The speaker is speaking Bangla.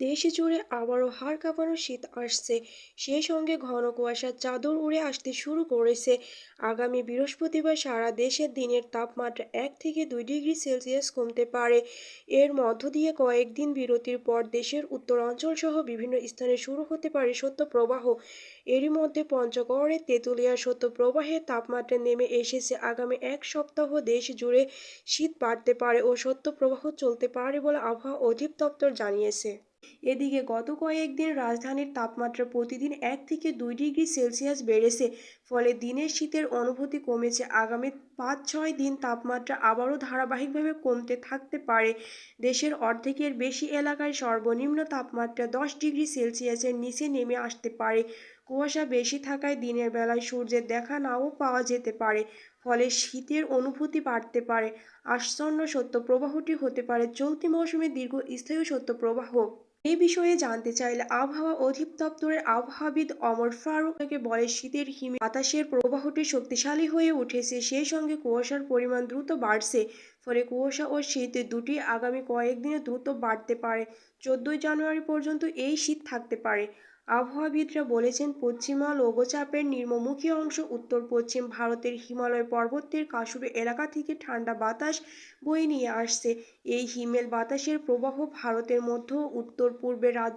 দেশে জুড়ে আবারও হাড় কাঁপানো শীত আসছে। সেই সঙ্গে ঘন কুয়াশার চাদর উড়ে আসতে শুরু করেছে। আগামী বৃহস্পতিবার সারা দেশের দিনের তাপমাত্রা এক থেকে দুই ডিগ্রি সেলসিয়াস কমতে পারে। এর মধ্য দিয়ে কয়েকদিন বিরতির পর দেশের উত্তরাঞ্চল সহ বিভিন্ন স্থানে শুরু হতে পারে শৈত্যপ্রবাহ এরই মধ্যে পঞ্চগড়ের তেঁতুলিয়ার শৈত্যপ্রবাহের তাপমাত্রা নেমে এসেছে। আগামী এক সপ্তাহ দেশ জুড়ে শীত বাড়তে পারে ও শৈত্যপ্রবাহ চলতে পারে বলে আবহাওয়া অধিদপ্তর জানিয়েছে। এদিকে গত কয়েকদিন রাজধানীর তাপমাত্রা প্রতিদিন এক থেকে দুই ডিগ্রি সেলসিয়াস বেড়েছে, ফলে দিনের শীতের অনুভূতি কমেছে। আগামী পাঁচ ছয় দিন তাপমাত্রা আবারও ধারাবাহিকভাবে কমতে থাকতে পারে। দেশের অর্ধেকের বেশি এলাকায় সর্বনিম্ন তাপমাত্রা দশ ডিগ্রি সেলসিয়াসের নিচে নেমে আসতে পারে। কুয়াশা বেশি থাকায় দিনের বেলায় সূর্যের দেখা নাও পাওয়া যেতে পারে, ফলে শীতের অনুভূতি বাড়তে পারে। আসন্ন শৈত্যপ্রবাহটি হতে পারে চলতি মৌসুমে দীর্ঘস্থায়ী শৈত্যপ্রবাহ এই বিষয়ে জানতে চাইলে আবহাওয়া অধিদপ্তরের আবহাওয়াবিদ অমর ফারুককে বলে, শীতের হিমে বাতাসের প্রবাহটি শক্তিশালী হয়ে উঠেছে, সেই সঙ্গে কুয়াশার পরিমাণ দ্রুত বাড়ছে। ফলে কুয়াশা ও শীত দুটি আগামী কয়েকদিনে দ্রুত বাড়তে পারে। চোদ্দোই জানুয়ারি পর্যন্ত এই শীত থাকতে পারে। আবহাওয়াবিদরা বলেছেন, পশ্চিমা লঘুচাপের নিম্নমুখী অংশ উত্তর পশ্চিম ভারতের হিমালয় পর্বতের কাশুরে এলাকা থেকে ঠান্ডা বাতাস বয়ে নিয়ে আসছে। এই হিমেল বাতাসের প্রবাহ ভারতের মধ্য উত্তর পূর্বের রাজ্য